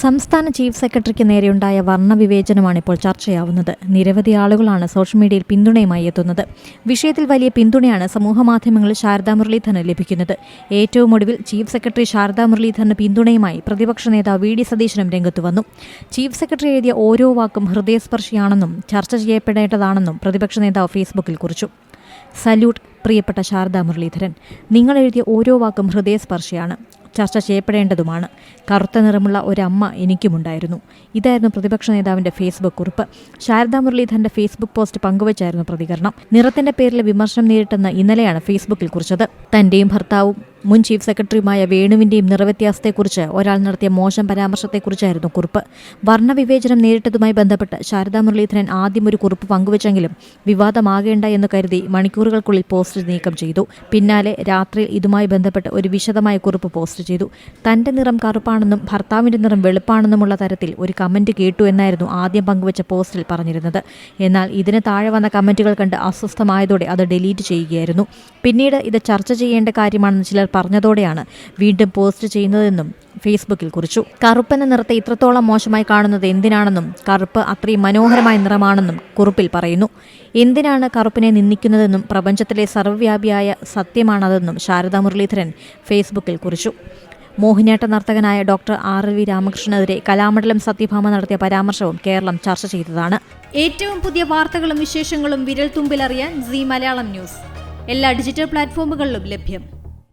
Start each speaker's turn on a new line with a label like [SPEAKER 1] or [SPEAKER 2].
[SPEAKER 1] സംസ്ഥാന ചീഫ് സെക്രട്ടറിക്ക് നേരെയുണ്ടായ വർണവിവേചനമാണ് ഇപ്പോൾ ചർച്ചയാവുന്നത്. നിരവധി ആളുകളാണ് സോഷ്യൽ മീഡിയയിൽ പിന്തുണയുമായി എത്തുന്നത്. വിഷയത്തിൽ വലിയ പിന്തുണയാണ് സമൂഹമാധ്യമങ്ങളിൽ ശാരദാ മുരളീധരന് ലഭിക്കുന്നത്. ഏറ്റവും ഒടുവിൽ ചീഫ് സെക്രട്ടറി ശാരദാ മുരളീധരന് പിന്തുണയുമായി പ്രതിപക്ഷ നേതാവ് വി ഡി സതീശനും രംഗത്ത് വന്നു. ചീഫ് സെക്രട്ടറി എഴുതിയ ഓരോ വാക്കും ഹൃദയസ്പർശിയാണെന്നും ചർച്ച ചെയ്യപ്പെടേണ്ടതാണെന്നും പ്രതിപക്ഷ നേതാവ് ഫേസ്ബുക്കിൽ കുറിച്ചു. സല്യൂട്ട് പ്രിയപ്പെട്ട ശാരദാ മുരളീധരൻ നിങ്ങൾ എഴുതിയ ഓരോ വാക്കും ഹൃദയസ്പർശിയാണ്. ചർച്ച ചെയ്യപ്പെടേണ്ടതുമാണ്. കറുത്ത നിറമുള്ള ഒരമ്മ എനിക്കുമുണ്ടായിരുന്നു. ഇതായിരുന്നു പ്രതിപക്ഷ നേതാവിന്റെ ഫേസ്ബുക്ക് കുറിപ്പ്. ശാരദാ മുരളീധരന്റെ ഫേസ്ബുക്ക് പോസ്റ്റ് പങ്കുവച്ചായിരുന്നു പ്രതികരണം. നിറത്തിന്റെ പേരിൽ വിമർശനം നേരിട്ടെന്ന് ഇന്നലെയാണ് ഫേസ്ബുക്കിൽ കുറിച്ചത്. തന്റെയും ഭർത്താവും മുൻ ചീഫ് സെക്രട്ടറിയുമായ വേണുവിന്റെയും നിറവ്യത്യാസത്തെക്കുറിച്ച് ഒരാൾ നടത്തിയ മോശം പരാമർശത്തെക്കുറിച്ചായിരുന്നു കുറിപ്പ്. വർണവിവേചനം നേരിട്ടതുമായി ബന്ധപ്പെട്ട് ശാരദാ മുരളീധരൻ ആദ്യം ഒരു കുറിപ്പ് പങ്കുവച്ചെങ്കിലും വിവാദമാകേണ്ട എന്ന് കരുതി മണിക്കൂറുകൾക്കുള്ളിൽ പോസ്റ്റ് നീക്കം ചെയ്തു. പിന്നാലെ രാത്രിയിൽ ഇതുമായി ബന്ധപ്പെട്ട് ഒരു വിശദമായ കുറിപ്പ് പോസ്റ്റ് ചെയ്തു. തന്റെ നിറം കറുപ്പാണെന്നും ഭർത്താവിന്റെ നിറം വെളുപ്പാണെന്നുമുള്ള തരത്തിൽ ഒരു കമന്റ് കേട്ടു എന്നായിരുന്നു ആദ്യം പങ്കുവച്ച പോസ്റ്റിൽ പറഞ്ഞിരുന്നത്. എന്നാൽ ഇതിന് താഴെ വന്ന കമന്റുകൾ കണ്ട് അസ്വസ്ഥമായതോടെ അത് ഡിലീറ്റ് ചെയ്യുകയായിരുന്നു. പിന്നീട് ഇത് ചർച്ച ചെയ്യേണ്ട കാര്യമാണെന്ന് ചിലർ പറഞ്ഞതോടെയാണ് വീണ്ടും പോസ്റ്റ് ചെയ്യുന്നതെന്നും ഫേസ്ബുക്കിൽ കുറിച്ചു. കറുപ്പെന്ന നിറത്തെ ഇത്രത്തോളം മോശമായി കാണുന്നത് എന്തിനാണെന്നും കറുപ്പ് അത്രയും മനോഹരമായ നിറമാണെന്നും കുറിപ്പിൽ പറയുന്നു. എന്തിനാണ് കറുപ്പിനെ നിന്ദിക്കുന്നതെന്നും പ്രപഞ്ചത്തിലെ സർവവ്യാപിയായ സത്യമാണതെന്നും ശാരദാ മുരളീധരൻ ഫേസ്ബുക്കിൽ കുറിച്ചു. മോഹിനിയാട്ട നർത്തകനായ doctor R. L V. രാമകൃഷ്ണനെതിരെ Kalamandalam Sathyabhama നടത്തിയ പരാമർശവും കേരളം ചർച്ച ചെയ്തതാണ്.
[SPEAKER 2] ഏറ്റവും പുതിയ വാർത്തകളും വിശേഷങ്ങളും വിരൽ തുമ്പിലറിയാൻ സി മലയാളം ന്യൂസ്. എല്ലാ ഡിജിറ്റൽ പ്ലാറ്റ്ഫോമുകളിലും ലഭ്യം.